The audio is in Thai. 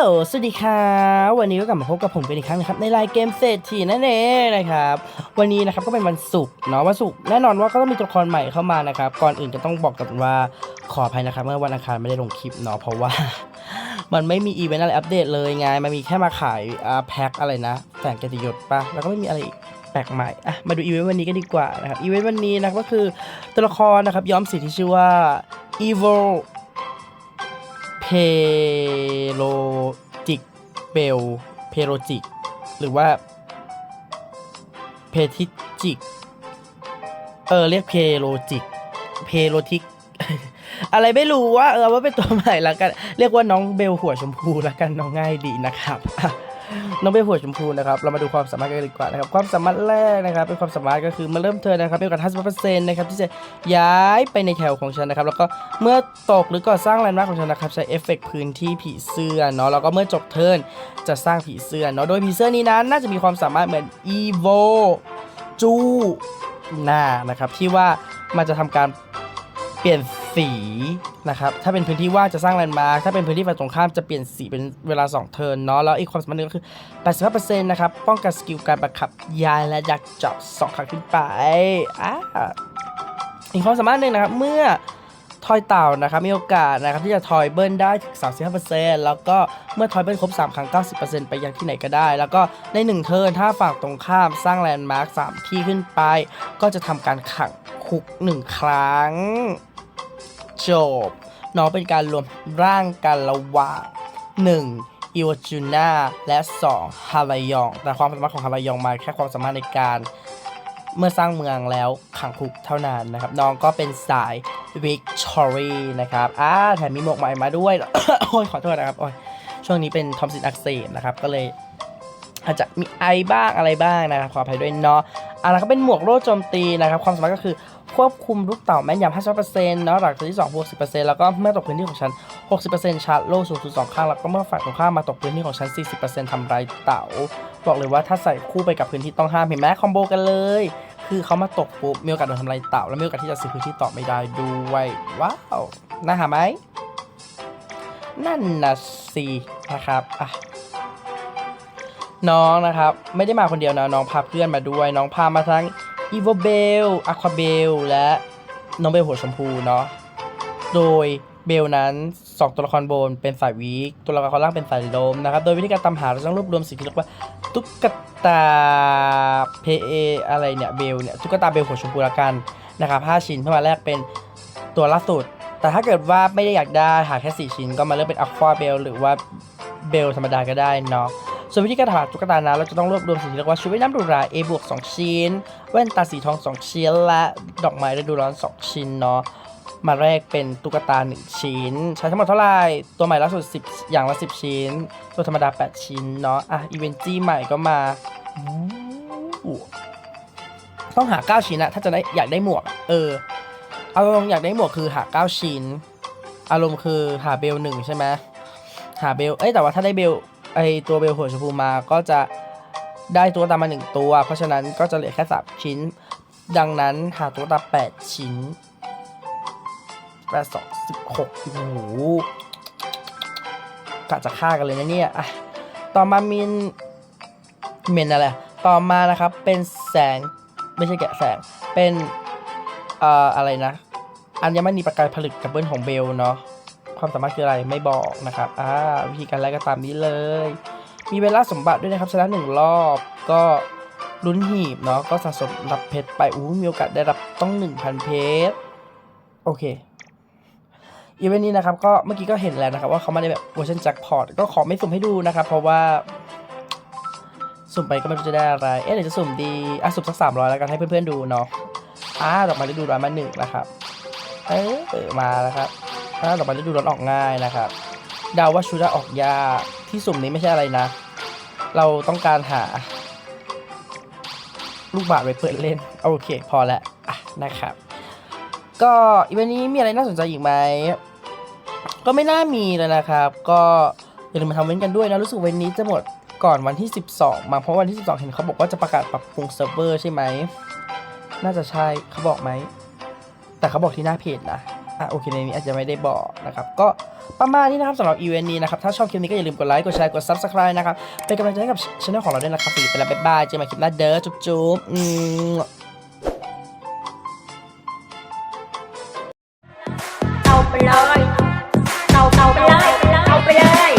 ล สวัสดีครับวันนี้ก็กลับมาพบกับผมกันอีกครั้งนะครับ ในรายเกมเศรษฐีนั่นเองนะครับ วันนี้นะครับก็เป็นวันศุกร์เนาะวันศุกร์แน่นอนว่าก็ต้องมีตัวละครใหม่เข้ามานะครับ ก่อนอื่นจะต้องบอกกันว่าขออภัยนะครับ เมื่อวันอังคารไม่ได้ลงคลิปเนาะเพราะว่า มันไม่มีอีเวนต์อะไรอัปเดตเลยไงมันมีแค่มาขายอ่าแพ็คอะไรนะแสงเกยรติยศปะแล้วก็ไม่มีอะไรอีกแปลกใหม่อะมาดูอีเวนต์วันนี้กันดีกว่านะครับอีเวนต์วันนี้นะก็คือตัวละครนะครับย้อมสีที่ชื่อว่า evil เพโลจิกเบลเพโลจิก หรือว่าเพทิจิก เออ เรียกเพโลจิก เพโลทิก อะไรไม่รู้ว่า เออว่าเป็นตัวใหม่ละกัน เรียกว่าน้องเบลหัวชมพูละกันน้องง่ายดีนะครับ น้องเบลหัวชมพูนะครับ เรามาดูความสามารถกันดีกว่านะครับ ความสามารถแรกนะครับ เป็นความสามารถก็คือมาเริ่มเทินนะครับเป็นกับ50%นะครับที่จะย้ายไปในแถวของฉันนะครับ แล้วก็เมื่อตกหรือก่อสร้างแลนด์มาร์คของฉันนะครับ ใช้เอฟเฟกต์พื้นที่ผีเสื้อเนาะ แล้วก็เมื่อจบเทิร์นจะสร้างผีเสื้อเนาะ โดยผีเสื้อนี้นั้นน่าจะมีความสามารถเหมือนอีโวจูนานะครับที่ว่ามันจะทำการเปลี่ยน สีนะครับ ถ้าเป็นพื้นที่ว่างจะสร้างแลนด์มาร์ค ถ้าเป็นพื้นที่ฝ่ายตรงข้ามจะเปลี่ยนสีเป็นเวลา 2 เทิร์นเนาะ แล้วอีกความสามารถหนึงก็คือ 85%นะครับ ป้องกันสกิลการบังคับยายและยักจับ2ครั้งขึ้นไปอ่าอีกความสามารถหนึ่งนะครับ เมื่อทอยเต่านะครับมีโอกาสนะครับที่จะทอยเบิลได้ถึง 35%แล้วก็เมื่อทอยเบิลครบ 3 ครั้ง 90%ไปยังที่ไหนก็ได้ แล้วก็ใน 1 เทิร์นถ้าฝั่งตรงข้ามสร้างแลนด์มาร์ค3ที่ขึ้นไป ก็จะทำการขังคุก 1 ครั้ง จบ น้องเป็นการรวมร่างกันระหว่าง 1. อิวจูนาและ 2. ฮารายอง แต่ความสามารถของฮารายองมาแค่ความสามารถในการเมื่อสร้างเมืองแล้วขังคุกเท่านั้นนะครับ น้องก็เป็นสายวิกตอรีนะครับอ่าแถมมีหมวกใหม่มาด้วย โอ้ยขอโทษนะครับโอ้ยช่วงนี้เป็นทอมซินอักเสบนะครับ ก็เลยอาจจะมีไอบ้างอะไรบ้างนะครับขออภัยด้วยเนาะอะแล้วก็เป็นหมวกโล่โจมตีนะครับ ความสามารถก็คือ ควบคุมลูกเต่าแม่นยำ50%เนาะหลักที่2บวก10%แล้วก็เมื่อตกพื้นที่ของฉัน 60%ชาร์จโล่สูงสุด2ข้างแล้วก็เมื่อฝ่ายตรงข้ามมาตกพื้นที่ของฉัน 40%ทำลายเต่า บอกเลยว่าถ้าใส่คู่ไปกับพื้นที่ต้องห้ามเห็นไหมคอมโบกันเลย คือเขามาตกปุ๊บมีโอกาสโดนทำลายเต่า และมีโอกาสที่จะซื้อพื้นที่ต่อไม่ได้ด้วยว้าวน่าหาไหมนั่นนะสินะครับอะน้องนะครับ ไม่ได้มาคนเดียวนะน้องพาเพื่อนมาด้วย น้องพามาทั้ง อีโวเบลอะควาเบล และน้องเบลหัวชมพูเนาะ โดยเบลนั้น 2 ตัวละครบนเป็นสายวีคตัวละครล่างเป็นสายลมนะครับ โดยวิธีการตามหาเราต้องรวบรวมสิ่งที่เรียกว่า ตุ๊กตาเพเออะไรเนี่ยเบลเนี่ยตุ๊กตาเบลหัวชมพูละกันนะครับ5ชิ้นเพื่อมาแลกเป็นตัวล่าสุด แต่ถ้าเกิดว่าไม่ได้อยากได้หาแค่ 4 ชิ้นก็มาเลือกเป็นอะควาเบลหรือว่าเบลธรรมดาก็ได้เนาะ ส่วนวิธีการหาตุ๊กตานั้นเราจะต้องรวบรวมสิ่งที่เรียกว่าชุดว่ายน้ำหรูรา A บวก2ชิ้น แว่นตาสีทอง 2 ชิ้น และดอกไม้ฤดูร้อน 2 ชิ้นเนาะมาแรกเป็นตุ๊กตา 1 ชิ้น ใช้ทั้งหมดเท่าไหร่ตัวใหม่ล่าสุด 10 อย่างละ 10 ชิ้น ตัวธรรมดา 8 ชิ้นเนาะอะอีเวนจี้ใหม่ก็มา ต้องหา 9 ชิ้นอะถ้าจะได้อยากได้หมวก เอออารมณ์อยากได้หมวกคือหา 9 ชิ้น อารมณ์คือหาเบลหนึ่งใช่ไหมหาเบลเอ้ยแต่ว่าถ้าได้เบล ไอตัวเบลหัวชมพูมาก็จะได้ตัวตามมาหนึ่งตัว เพราะฉะนั้นก็จะเหลือแค่สามชิ้น ดังนั้นหาตัวตาแปดชิ้นแปดสองสิบหกโอ้โหกะจะฆ่ากันเลยนะเนี่ยอะต่อมามินเมนอะไรต่อมานะครับเป็นแสงไม่ใช่แกะแสงเป็นเอ่ออะไรนะอัญมณีประกายผลึกกับเบิ้ลของเบลเนาะ ความสามารถคืออะไรไม่บอกนะครับอ่าวิธีการแรกก็ตามนี้เลย มีเวลาสมบัติด้วยนะครับชนะหนึ่งรอบก็ลุ้นหีบเนาะก็สะสมรับเพชรไปอู้มีโอกาสได้รับต้อง 1,000 เพชรโอเคอีเวนต์นี้นะครับก็เมื่อกี้ก็เห็นแล้วนะครับว่าเขามาในแบบเวอร์ชันแจ็คพอตก็ขอไม่สุ่มให้ดูนะครับ เพราะว่า สุ่มไปก็ไม่รู้จะได้อะไร เอ๊ะเดี๋ยวจะสุ่มดีอะสุ่มสักสามร้อยแล้วกันให้เพื่อนๆดูเนาะอ่าดอกไม้ฤดูร้อนมาหนึ่งนะครับเออเออมาแล้วครับ ถ้าต่อไปฤดูร้ออกง่ายนะครับเดาว่าชุดจะออกยากที่สุ่มนี้ไม่ใช่อะไรนะ เราต้องการหา ลูกบาศก์ไปเปิดเล่น โอเคพอแล้วะนะครับ ก็อีเวนต์นี้มีอะไรน่าสนใจอีกไหม ก็ไม่น่ามีเลยนะครับ ก็อย่าลืมมาทำเว้นกันด้วยนะ รู้สึกเว้นนี้จะหมดก่อนวันที่ 12 มาเพราะวันที่ 12 เห็นเขาบอกว่าจะประกาศปรับปรุงเซิร์ฟเวอร์ใช่ไหม น่าจะใช่เขาบอกไหม แต่เขาบอกที่หน้าเพจนะ อะโอเคในนี้อาจจะไม่ได้บอกนะครับ ก็ประมาณนี้นะครับสำหรับอีเวนต์นี้นะครับ ถ้าชอบคลิปนี้ก็อย่าลืมกดไลค์ กดแชร์ กดซับสไคร b e นะครับ เป็นกำลังใจให้กับช่องของเราด้วยนะครับไปแล้วบ๊ายบายเจอกันใหม่คลิปหน้าเด้อจุ๊บจุ๊บอืมเอาไปเลยเอาเอาไปเลยเอาไปเลย